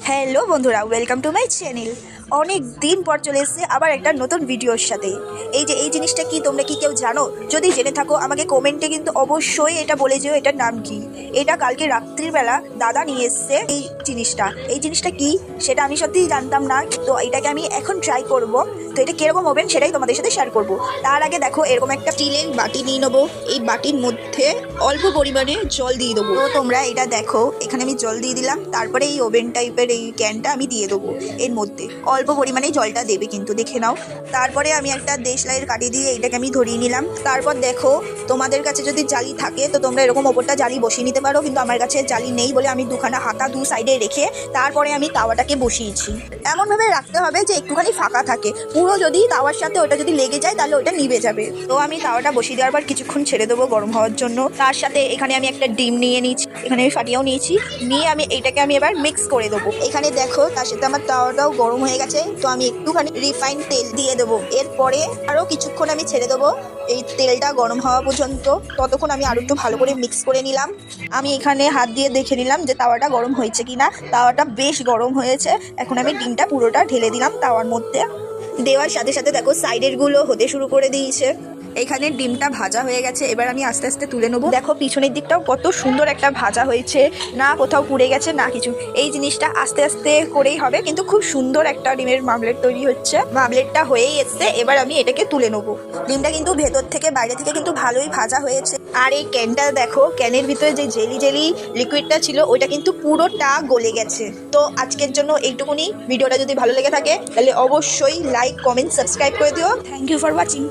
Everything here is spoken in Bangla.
হ্যালো বন্ধুরা ওয়েলকাম টু মাই চ্যানেল অনেক দিন পর চলে এসেছে আবার একটা নতুন ভিডিওর সাথে। এই যে, এই জিনিসটা কি, তোমরা কি কেউ জানো? যদি জেনে থাকো, আমাকে কমেন্টে কিন্তু অবশ্যই এটা বলে যেও এটার নাম কি। এটা কালকে রাত্রিবেলা দাদা নিয়ে এসছে এই জিনিসটা। এই জিনিসটা কি, সেটা আমি সত্যিই জানতাম না, তো এটাকে আমি এখন ট্রাই করব। তো এটা কীরকম হবেন সেটাই তোমাদের সাথে শেয়ার করব। তার আগে দেখো, এরকম একটা স্টিলের বাটি নিয়ে নেব। এই বাটির মধ্যে অল্প পরিমাণে জল দিয়ে দেবো। তো তোমরা এটা দেখো, এখানে আমি জল দিয়ে দিলাম। তারপরে এই ওভেন টাইপের এই ক্যানটা আমি দিয়ে দেবো এর মধ্যে। অল্প পরিমাণে জলটা দেবে কিন্তু, দেখে নাও। তারপরে আমি একটা দেশলাইয়ের কাটি দিয়ে এটাকে আমি ধরিয়ে নিলাম। তারপর দেখো, তোমাদের কাছে যদি জালি থাকে, তো তোমরা এরকম ওপরটা জালি বসিয়ে নিতে পারো, কিন্তু আমার কাছে জালি নেই বলে আমি দুখানা হাতা দু সাইডে রেখে তারপরে আমি তাওয়াটাকে বসিয়েছি। এমনভাবে রাখতে হবে যে একটুখানি ফাঁকা থাকে। পুরো যদি তাওয়ার সাথে ওটা যদি লেগে যায়, তাহলে ওটা নিভে যাবে। তো আমি তাওয়াটা বসিয়ে দেওয়ার পর কিছুক্ষণ ছেড়ে দেবো গরম হওয়ার জন্য। তার সাথে এখানে আমি একটা ডিম নিয়ে নিচ্ছি এখানে আমি ফাটিয়েও নিয়েছি। নিয়ে আমি এইটাকে আমি এবার মিক্স করে দেবো। এখানে দেখো, তার সাথে আমার তাওয়াটাও গরম হয়ে গেছে, তো আমি একটুখানি রিফাইন তেল দিয়ে দেবো। এরপরে আরও কিছুক্ষণ আমি ছেড়ে দেবো এই তেলটা গরম হওয়া পর্যন্ত। ততক্ষণ আমি আরও একটু ভালো করে মিক্স করে নিলাম। আমি এখানে হাত দিয়ে দেখে নিলাম যে তাওয়াটা গরম হয়েছে কিনা। তাওয়াটা বেশ গরম হয়েছে। এখন আমি ডিমটা পুরোটা ঢেলে দিলাম তাওয়ার মধ্যে। দেওয়ার সাথে সাথে দেখো সাইডেরগুলো হতে শুরু করে দিয়েছে। এখানে ডিমটা ভাজা হয়ে গেছে, এবার আমি আস্তে আস্তে তুলে নেব। দেখো, পিছনের দিকটাও কত সুন্দর একটা ভাজা হয়েছে। না কোথাও পুড়ে গেছে, না কিছু। এই জিনিসটা আস্তে আস্তে করেই হবে, কিন্তু খুব সুন্দর একটা ডিমের মামলেট তৈরি হচ্ছে। মামলেটটা হয়েই এসছে, এবার আমি এটাকে তুলে নেব। ডিমটা কিন্তু ভেতর থেকে বাইরে থেকে কিন্তু ভালোই ভাজা হয়েছে। আর এই ক্যানটা দেখো, ক্যানের ভিতরে যে জেলি জেলি লিকুইডটা ছিল, ওইটা কিন্তু পুরোটা গলে গেছে। তো আজকের জন্য এইটুকুনি। ভিডিওটা যদি ভালো লেগে থাকে, তাহলে অবশ্যই লাইক কমেন্ট সাবস্ক্রাইব করে দিও। Thank you for watching